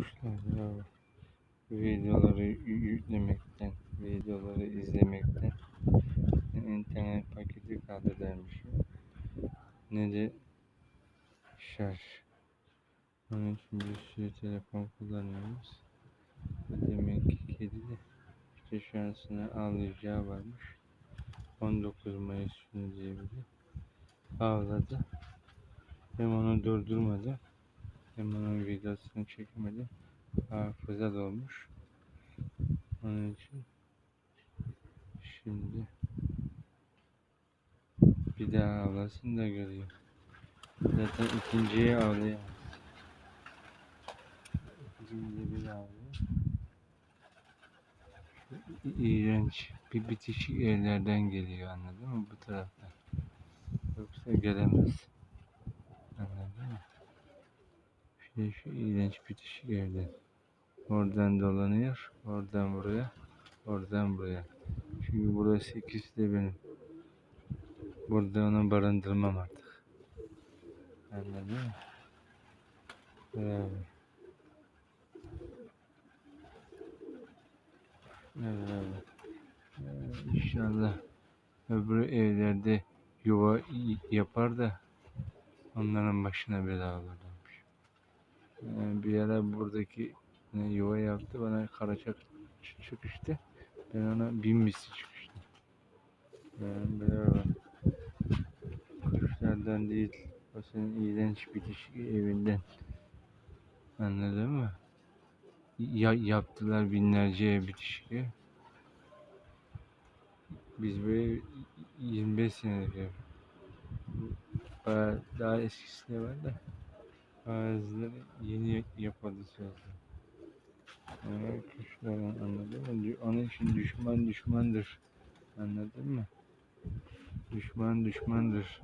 Kuşlar videoları yü- yüklemekten, videoları izlemekten internet paketi kaldırmış. Ne de şarj. Onun için bir sürü telefon kullanıyoruz. Demek ki kedi de işte şansına ağlayacağı varmış. 19 Mayıs günü diye biri ağladı. Hem onu durdurmadı hem onun videosunu çekemedi. Hafıza dolmuş. Onun için şimdi bir daha ağlasın da göreyim. Zaten ikinciye ağlayamaz. İkinciye bir i- iğrenç bir bitişik evlerden geliyor anladın mı bu taraftan. Yoksa gelemez. Anladın mı? İşte şu iğrenç bitişik evden. Oradan dolanıyor, oradan buraya, oradan buraya. Çünkü burası ikisi de benim. Burada onu barındırmam artık. Anladın mı? Beraber. Evet. İnşallah öbür evlerde yuva yapar da onların başına bela olurlarmış. Ee, bir ara buradaki ne yuva yaptı bana karaçak çıkıştı. Ben ona bin misli çıkıştım. Yani beraber. Kuşlardan değil. O senin iğrenç bitişik evinden. Anladın mı? Ya, yaptılar binlerce bitişik. Biz böyle 25 senelik ev. Bayağı daha eskisi de var da bazıları yeni yapıldı sözde. Yani kuşların anladın mı? Onun için düşman düşmandır. Anladın mı? Düşman düşmandır.